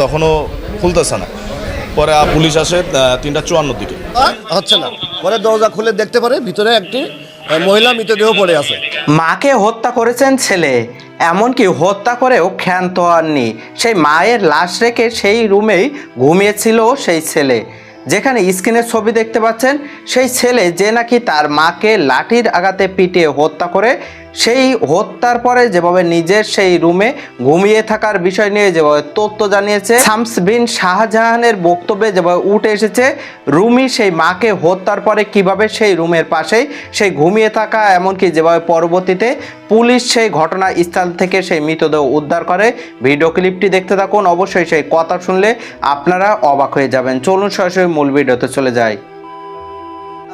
তখনও খুলতেছে না। পরে পুলিশ আসে তিনটা চুয়ান্নর দিকে। হচ্ছে না। পরে দরজা খুলে দেখতে পারে ভিতরে একটি মহিলা মৃতদেহ পড়ে আছে। মাকে হত্যা করেছেন ছেলে এমনকি হত্যা করেও ক্ষান্ত হননি। সেই মায়ের লাশ রেখে সেই রুমেই ঘুমিয়েছিল সেই ছেলে। যেখানে স্ক্রিনের ছবি দেখতে পাচ্ছেন সেই ছেলে যে নাকি তার মাকে লাঠির আঘাতে পিটিয়ে হত্যা করে সেই হত্যার পরে যেভাবে নিজের সেই রুমে ঘুমিয়ে থাকার বিষয় নিয়ে যেভাবে তথ্য জানিয়েছে, শামস বিন শাহজাহানের বক্তব্যে যেভাবে উঠে এসেছে, রুমি সেই মাকে হত্যার পরে কীভাবে সেই রুমের পাশেই সেই ঘুমিয়ে থাকা, এমনকি যেভাবে পরবর্তীতে পুলিশ সেই ঘটনা স্থান থেকে সেই মৃতদেহ উদ্ধার করে, ভিডিও ক্লিপটি দেখতে থাকুন। অবশ্যই সেই কথা শুনলে আপনারা অবাক হয়ে যাবেন। চলুন সরাসরি মূল ভিডিওতে চলে যাই।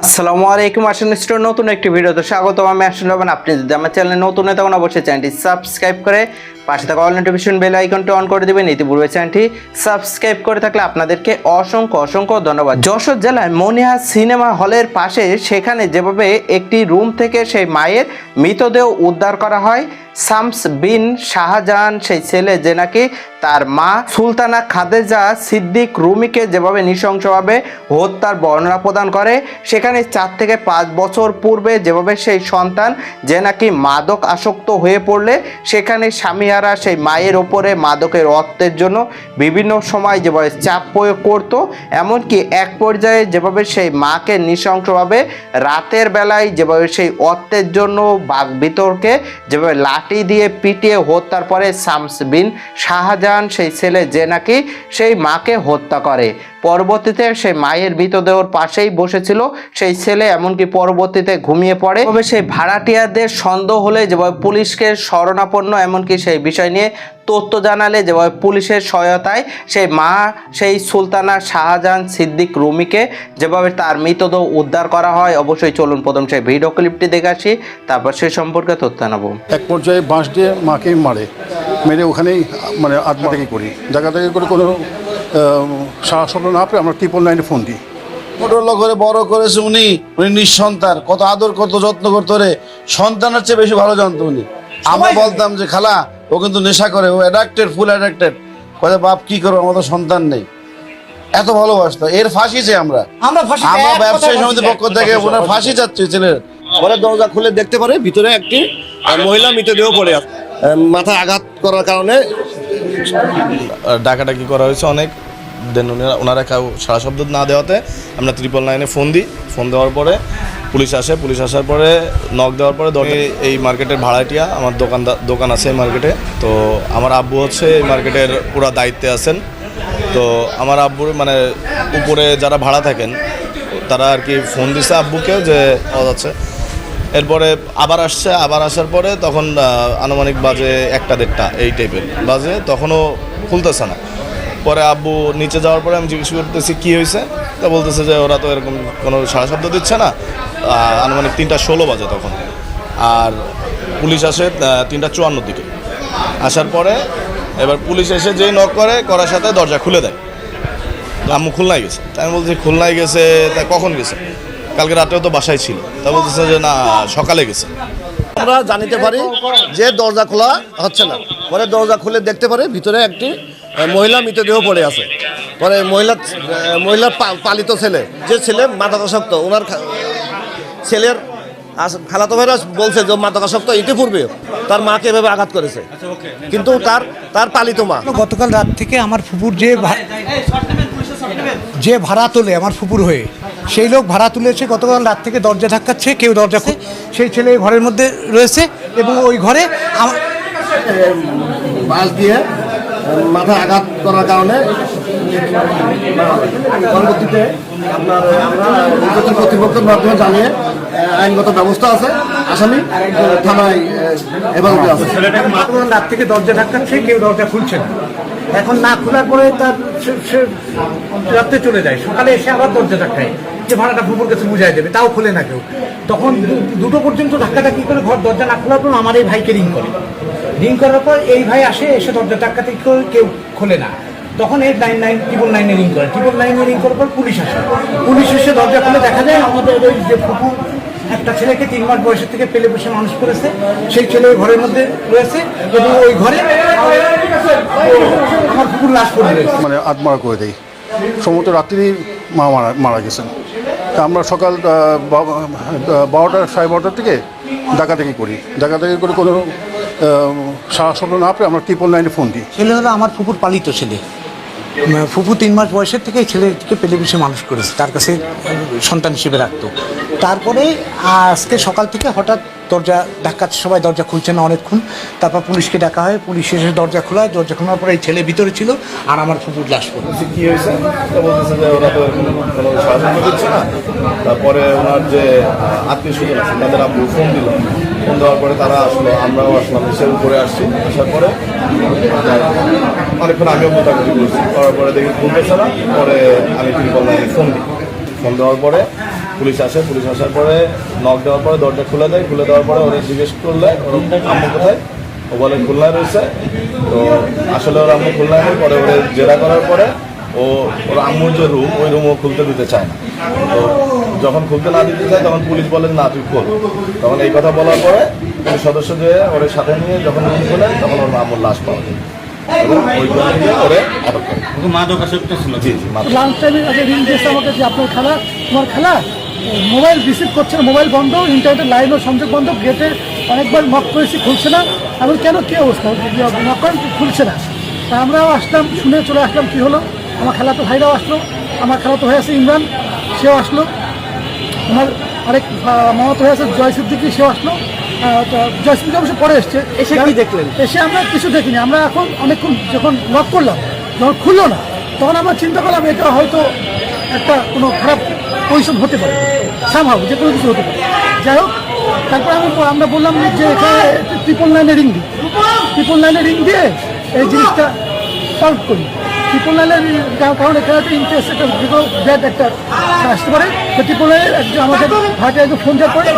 আসসালামু আলাইকুম, আসেন স্টোর নতুন একটি ভিডিওতে। স্বাগত আমি আসেন আপনি যদি আমার চ্যানেলে নতুন হয়ে তখন অবশ্যই চ্যানেলটি সাবস্ক্রাইব করে পাশে থাকা অল নোটিফিকেশন বেল আইকনটি অন করে দিবেন। ইতিপূর্বে চ্যানেলটি সাবস্ক্রাইব করে থাকলে আপনাদেরকে অসংখ্য অসংখ্য ধন্যবাদ। যশোর জেলার মনিহা সিনেমা হলের পাশে সেখানে যেভাবে একটি রুম থেকে সেই মায়ের মৃতদেহ উদ্ধার করা হয়, শামস বিন শাহজাহান, সেই ছেলে যে নাকি তার মা সুলতানা খাদেজা সিদ্দিক রুমিকে যেভাবে নৃশংসভাবে হত্যার বর্ণনা প্রদান করে, সেখানে চার থেকে পাঁচ বছর পূর্বে যেভাবে সেই সন্তান যে নাকি মাদক আসক্ত হয়ে পড়লে, সেখানে স্বামীহারা সেই মায়ের ওপরে মাদকের অর্থের জন্য বিভিন্ন সময় যেভাবে চাপ প্রয়োগ করতো, এমনকি এক পর্যায়ে যেভাবে সেই মাকে নৃশংসভাবে রাতের বেলায় যেভাবে সেই অর্থের জন্য বাঘ বিতর্কে যেভাবে লাঠি দিয়ে পিটিয়ে হত্যার পরে শামস বিন শাহজাহান সেই ছেলে যে নাকি সেই মাকে হত্যা করে। পরবর্তীতে সেই মায়ের মৃতদেহর পাশেই বসেছিল সেই ছেলে, এমনকি পরবর্তীতে ঘুমিয়ে পড়ে। তবে সেই ভাড়াটিয়াদের সন্দেহ হলে যেভাবে পুলিশকে শরণাপন্ন, এমনকি সেই বিষয় নিয়ে তথ্য জানালে যেভাবে পুলিশের সহায়তায় সেই মা সেই সুলতানা শাহজাহান সিদ্দিক রুমিকে যেভাবে তার মৃতদেহ উদ্ধার করা হয় অবশ্যই চলুন প্রথম সেই ভিডিও ক্লিপটি দেখে আসি তারপর সে সম্পর্কে তথ্য নেব এক পর্যায়ে বাঁশ দিয়ে মাকে মারে মেরে ওখানেই মানে আত্মহত্যা করি। জায়গা থেকে করে কোনো হলো না পেয়ে আমরা ট্রিপল নাইনে ফোন দিই। ছোটলো করে বড় করেছে উনি উনি নিঃসন্তান। কত আদর কত যত্ন করতো রে। সন্তানের চেয়ে বেশি ভালো জানতো উনি। আমরা বলতাম যে খালা ও কিন্তু নেশা করে ও অ্যাডাক্টেড ফুল অ্যাডাক্টেড কথা বাপ কি করব? আমাদের সন্তান নেই। এত ভালোবাসতো। এর ফাঁসি চাই আমরা। আমরা ফাঁসি আমরা ব্যবসায়ী সমিতির পক্ষ থেকে ওনার ফাঁসি চাচ্ছি ছেলের। পরে দরজা খুলে দেখতে পারে ভিতরে একটি মহিলা মৃতদেহ পড়ে আছে। মাথায় আঘাত করার কারণে ডাকাডাকি করা হয়েছে অনেক। দেন ওনারা কেউ সারা শব্দ না দেওয়াতে আমরা ত্রিপল নাইনে ফোন দিই। ফোন দেওয়ার পরে পুলিশ আসে, পুলিশ আসার পরে নক দেওয়ার পরে দরজা- এই- মার্কেটের ভাড়াটিয়া, আমার দোকানদার দোকান আছে এই মার্কেটে তো আমার আব্বু হচ্ছে এই মার্কেটের পুরো দায়িত্বে আছেন। তো আমার আব্বুর মানে উপরে যারা ভাড়া থাকেন, তারা আর কি ফোন দিছে আব্বুকে যে পাওয়া যাচ্ছে। এরপরে আবার আসছে, আবার আসার পরে তখন আনুমানিক বাজে একটা দেড়টা, এই টাইপের বাজে তখনও খুলতেছে না। পরে আব্বু নিচে যাওয়ার পরে আমি জিজ্ঞেস করতেছি, কী হয়েছে তা বলতেছে যে, ওরা তো এরকম কোনো সারা শব্দ দিচ্ছে না। আনুমানিক তিনটা ষোলো বাজে তখন। আর পুলিশ আসে তিনটা চুয়ান্নর দিকে। আসার পরে এবার পুলিশ এসে যেই নক করে, করার সাথে দরজা খুলে দেয়। আম্মু খুলনায় গেছে। তাই আমি বলছি, খুলনায় গেছে? তা কখন গেছে? কালকে রাতেও তো বাসায় ছিল। তা বলতেছে যে, না, সকালে গেছে। আমরা জানিতে পারি যে দরজা খোলা হচ্ছে না। পরে দরজা খুলে দেখতে পারে ভিতরে একটি মহিলা মৃতদেহ পড়ে আছে। পরে মহিলা মহিলার পালিত ছেলে। যে ছেলে মাদকাসক্ত ওনার ছেলের আস- খালাতো ভাইরা বলছে যে মাদকাসক্ত ইতিপূর্বে তার মাকে এভাবে আঘাত করেছে। কিন্তু তার তার পালিত মা। গতকাল রাত থেকে আমার ফুপুর যে ভা- যে ভাড়া তোলে আমার ফুপুর হয়ে সেই লোক ভাড়া তুলেছে গতকাল রাত থেকে দরজা ধাক্কাচ্ছে কেউ দরজা সেই ছেলে ঘরের মধ্যে রয়েছে এবং ওই ঘরে আমার বাস দিয়ে মাথায় আঘাত করার কারণে পরবর্তীতে আপনার আমরা কর্তৃপক্ষের মাধ্যমে জানিয়ে আইনগত ব্যবস্থা আছে। আসামি থানায় আছে। রাত থেকে দরজা ধাক্কাচ্ছে কেউ দরজা খুলছে না। এখন না খোলার পরে তার সে- সে রাত্রে চলে যায়। সকালে এসে আবার দরজা ধাক্কায়। যে ভাড়াটা ফুপুর কাছে বুঝাই দেবে তাও খোলে না কেউ। তখন দু- দুটো পর্যন্ত ধাক্কাটা কি করে ঘর দরজা না খোলার পর আমার এই ভাইকে রিং করে। রিং করার পর এই ভাই আসে, এসে দরজা ধাক্কাতে কেউ- কেউ খোলে না। তখন এই নাইন নাইন ট্রিপল নাইনে রিং করে। ট্রিপল নাইনে রিং করার পর পুলিশ আসে। পুলিশ এসে দরজা খুলে দেখা যায় আমাদের ওই যে ফুপু, একটা ছেলেকে তিন মাস বয়সের থেকে পেলে বসে মানুষ করেছে। সেই ছেলে ওই ঘরের মধ্যে রয়েছে এবং ওই ঘরে আমার কুকুর লাশ পড়ে রয়েছে। মানে আত্মরা করে দেয়। সমস্ত রাত্রি মা মারা মারা গেছেন। আমরা সকাল বারোটা, সাড়ে বারোটার থেকে ডাকাডাকি করি। ডাকাডাকি করে কোনো সারা না পেয়ে আমরা ট্রিপল নাইনে ফোন দিই ছেলে হলো আমার ফুপুর পালিত ছেলে। ফুপু তিন মাস বয়সের থেকে ছেলেটিকে পেলে বসে মানুষ করেছে তার কাছে সন্তান হিসেবে রাখতো। তারপরে আজকে সকাল থেকে হঠাৎ দরজা ডাকাচ্ছে সবাই দরজা খুলছে না অনেকক্ষণ। তারপর পুলিশকে ডাকা হয় পুলিশ এসে দরজা খোলায় দরজা খোলার পরে এই ছেলে ভিতরে ছিল আর আমার ফুপুর লাশ পড়ে। কি হয়েছে? তো ওরা তো কোনো সাহায্য দিচ্ছে না। তারপরে ওনার যে আত্মীয় স্বজন আছে তাদের আব্বু ফোন দিল। ফোন দেওয়ার পরে তারা আসলো, আমরাও আসলাম, এসে উপরে আসছি, আসার পরে অনেকক্ষণ আমিও মোটামুটি করছি করার পরে দেখি খুলতেছে না পরে আমি ত্রিপল নাইনে ফোন দিই। ফোন দেওয়ার পরে পুলিশ আসে, পুলিশ আসার পরে নক দেওয়ার পরে দরজা খুলে দেয়, খুলে দেওয়ার পরে ওরা জিজ্ঞেস করলে ওর আম্মু কোথায়? ও বলে খুলনায় রয়েছে। তো আসলে ওর আম্মু খুলনায় পরে ওরে জেরা করার পরে ও, ওর আম্মুর যে রুম ওই রুমও খুলতে দিতে চায় না। তো যখন খুলতে না দিতে চায় তখন পুলিশ বলেন না তুই খোল। তখন এই কথা বলার পরে পুলিশ সদস্য যে ওর সাথে নিয়ে যখন রুম খোলে তখন ওর আম্মুর লাশ পাওয়া যায়। মোবাইল রিসিভ করছে না মোবাইল বন্ধ ইন্টারনেটের লাইনও সংযোগ বন্ধ গেটে অনেকবার করেছি খুলছে না। আমি কেন কি অবস্থা? করেন খুলছে না। তা আমরাও আসলাম শুনে চলে আসলাম কি হলো? আমার খেলা তো ভাইরাও আসলো আমার খেলা তো হয়ে আছে ইমরান সেও আসলো। আমার আরেক মামাতো হয়ে আছে জয় সিদ্দিকি সেও আসলো। আহ, তো জয় সিদ্দিকি অবশ্য পরে এসছে। এসে কি দেখলেন? এসে আমরা কিছু দেখিনি। আমরা এখন অনেকক্ষণ যখন লক করলাম যখন খুললো না তখন আমরা চিন্তা করলাম এটা হয়তো একটা কোনো খারাপ পজিশন হতে পারে। সামহাও যে কোনো কিছু হতে পারে। যাই হোক তারপর আমি আমরা বললাম যে এখানে ট্রিপল নাইনে রিং দিই। ট্রিপল নাইনে রিং দিয়ে এই জিনিসটা সলভ করি। ট্রিপল কারণে একটা ইন্টারেস্ট একটা যেগুলো ব্যাড একটা আসতে পারে। তো ত্রিপুরালের আমাদের ভাইটা একজন ফোন করে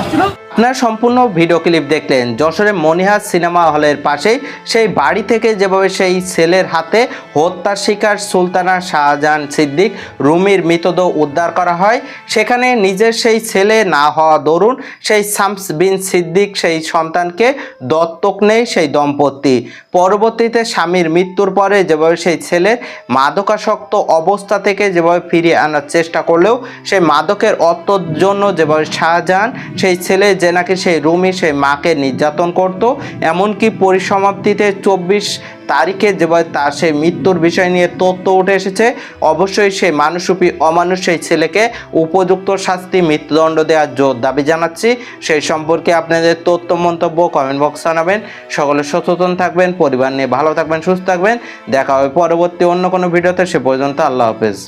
আসছিল। আপনার সম্পূর্ণ ভিডিও ক্লিপ দেখলেন। যশোরের মনিহার সিনেমা হলের পাশে সেই বাড়ি থেকে যেভাবে সেই ছেলের হাতে হত্যার শিকার সুলতানা শাহজাহান সিদ্দিক, রুমির মৃতদেহ উদ্ধার করা হয়। সেখানে নিজের সেই ছেলে না হওয়া দরুন সেই শামস বিন সিদ্দিক সেই সন্তানকে দত্তক নেয় সেই দম্পতি। পরবর্তীতে স্বামীর মৃত্যুর পরে যেভাবে সেই ছেলের মাদকাসক্ত অবস্থা থেকে যেভাবে ফিরিয়ে আনার চেষ্টা করলেও সেই মাদকের অর্থর জন্য যেভাবে শাহজাহান সেই ছেলে যে নাকি সেই রুমি সেই মাকে নির্যাতন করত, এমনকি পরিসমাপ্তিতে চব্বিশ তারিখে যেভাবে তার সেই মৃত্যুর বিষয় নিয়ে তথ্য উঠে এসেছে, অবশ্যই সেই মানুষরূপী অমানুষ সেই ছেলেকে উপযুক্ত শাস্তি মৃত্যুদণ্ড দেওয়ার জোর দাবি জানাচ্ছি। সেই সম্পর্কে আপনাদের তথ্য, মন্তব্য কমেন্ট বক্স জানাবেন। সকলে সচেতন থাকবেন, পরিবার নিয়ে ভালো থাকবেন, সুস্থ থাকবেন। দেখা হবে পরবর্তী অন্য কোনো ভিডিওতে সে পর্যন্ত আল্লাহ হাফেজ।